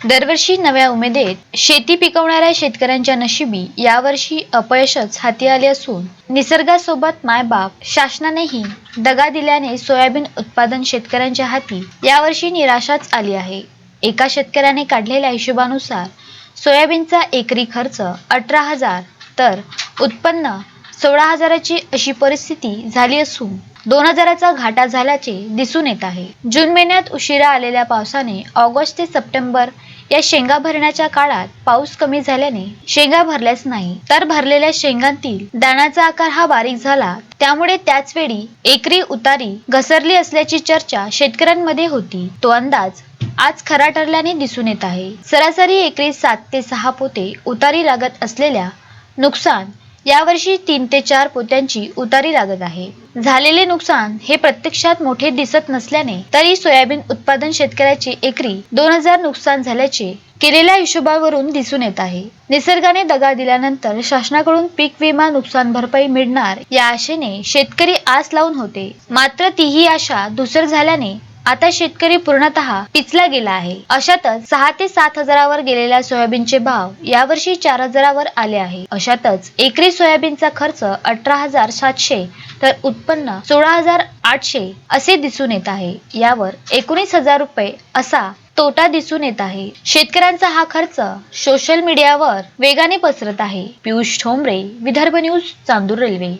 दरवर्षी नव्या उमेदीत शेती पिकवणाऱ्या शेतकऱ्यांच्या नशिबी यावर्षी अपयशच हाती आले असून निसर्गासोबत मायबाप शासनानेही दगा दिल्याने सोयाबीन उत्पादन शेतकऱ्यांच्या हाती यावर्षी निराशाच आली आहे. एका शेतकऱ्याने काढलेल्या हिशोबानुसार सोयाबीनचा एकरी खर्च अठरा हजार तर उत्पन्न सोळा हजाराची अशी परिस्थिती झाली असून दोन हजाराचा घाटा झाल्याचे दिसून येत आहे. जून महिन्यात उशिरा आलेल्या पावसाने ऑगस्ट ते सप्टेंबर या शेंगा भरण्याच्या काळात पाऊस कमी झाल्याने शेंगा भरल्याच नाही. तर भरलेल्या शेंगांतील दाण्याचा आकार हा बारीक झाला. त्यामुळे त्याच वेळी एकरी उतारी घसरली असल्याची चर्चा शेतकऱ्यांमध्ये होती. तो अंदाज आज खरा ठरल्याने दिसून येत आहे. सरासरी एकरी सात ते सहा पोते उतारी लागत असलेल्या नुकसान यावर्षी तीन ते चार पोत्यांची उतारी लागत आहे. झालेले नुकसान हे प्रत्यक्षात मोठे दिसत नसल्याने तरी सोयाबीन उत्पादन शेतकऱ्याचे एकरी दोन हजार नुकसान झाल्याचे केलेल्या हिशोबावरून दिसून येत आहे. निसर्गाने दगा दिल्यानंतर शासनाकडून पीक विमा नुकसान भरपाई मिळणार या आशेने शेतकरी आस लावून होते. मात्र तीही आशा धुसर झाल्याने आता शेतकरी पूर्णतः पिचला गेला आहे. अशातच सहा ते सात हजारावर गेलेल्या सोयाबीनचे भाव यावर्षी चार हजारावर आले आहे. अशातच एकरी सोयाबीनचा खर्च अठरा हजार सातशे तर उत्पन्न सोळा हजार आठशे असे दिसून येत आहे. यावर एकोणीस हजार रुपये असा तोटा दिसून येत आहे. शेतकऱ्यांचा हा खर्च सोशल मीडियावर वेगाने पसरत आहे. Piyush Thombare Vidarbha news Chandur Railway.